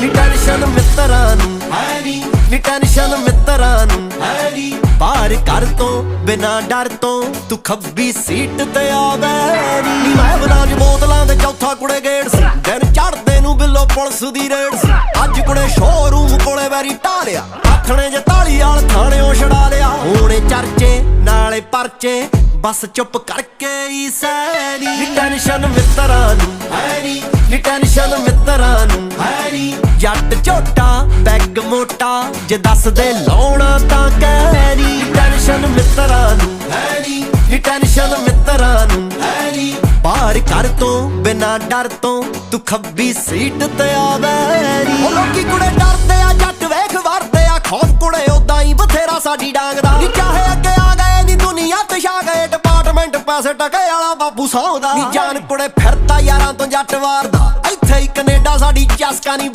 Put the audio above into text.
ਨੀ ਟੈਨਸ਼ਨ ਮਿੱਤਰਾਂ ਨੂੰ। ਹੈ ਨੀ। ਨੀ ਟੈਨਸ਼ਨ ਮਿੱਤਰਾਂ ਨੂੰ। ਹੈ ਨੀ। ਬਾਹਰ ਘਰ ਤੋਂ ਬਿਨਾ ਡਰ ਤੋਂ ਤੂੰ ਖੱਬੀ ਸੀਟ ਤੇ ਆ ਗਏ ਨੀ ਮੈਂ ਬਣਾ ਚ ਬੋਤਲਾਂ ਦੇ ਚੌਥਾ ਕੁੜੇ ਗੇੜ ਸੀ। ਦਿਨ ਚੜਦੇ ਨੂੰ ਬਿੱਲੋ ਪੁਲਿਸ ਦੀ ਰੇਡ ਸੀ। ਅੱਜ ਕੁੜੇ ਸ਼ੋਰੂਮ ਕੋਲੇ ਵੈਰੀ ਢਾਲਿਆ। ਆਥਣੇ ਜੇ ਤਾਲੀ ਵਾਲ ਥਾਣਿਓ ਛੜਾ ਲਿਆ। ਹੋਣੇ ਚਰਚੇ ਨਾਲੇ ਪਰਚੇ ਬਸ ਚੁੱਪ ਕਰਕੇ ਹੀ ਸੈਨੀ ਨੀ ਟੈਨਸ਼ਨ ਮਿੱਤਰਾਂ ਨੂੰ। ਹੈ ਨੀ। ਨੀ ਟੈਨਸ਼ਨ ਮਿੱਤਰਾਂ ਨੀ। ਜੱਟ ਝੋਟਾ ਬੈਗ ਮੋਟਾ, ਜੇ ਦੱਸਦੇ ਲਾਉਣਾ ਤਾਂ ਕਹਿ ਨੀ ਟੈਨਸ਼ਨ ਮਿੱਤਰਾਂ ਨੂੰ, ਹੈ ਨੀ ਨੀ ਟੈਨਸ਼ਨ ਮਿੱਤਰਾਂ ਨੂੰ, ਹੈ ਨੀ ਬਾਹਰ ਘਰ ਤੋਂ ਬਿਨਾ ਡਰ ਤੋਂ, ਤੂੰ ਖੱਬੀ ਸੀਟ ਤੇ ਆ ਬੈਰੀ ਉਹ ਲੋਕੀ ਕੁੜੇ ਡਰਦੇ ਆ, ਜੱਟ ਵੇਖ ਵਰਦੇ ਆ, ਖੌਫ ਕੁੜੇ ਉਦਾਂ ਹੀ ਬਥੇਰਾ ਸਾਡੀ ਡਾਂਗ ਦਾ। ਨੀ ਚਾਹੇ ਅੱਗੇ ਆ ਗਏ, ਨੀ ਦੁਨੀਆ ਤੇ ਛਾ ਗਏ ਡਿਪਾਰਟਮੈਂਟ ਪੈਸੇ ਟਕੇ ਵਾਲਾ ਬਾਪੂ ਸੌਦਾ। ਨੀ ਜਾਨ ਕੁੜੇ ਫਿਰਦਾ ਯਾਰਾਂ ਤੋਂ ਜੱਟ ਵਾਰਦਾ, ਇੱਥੇ ਹੀ ਕੈਨੇਡਾ ਸਾਡੀ ਚਸਕਾ ਨਹੀਂ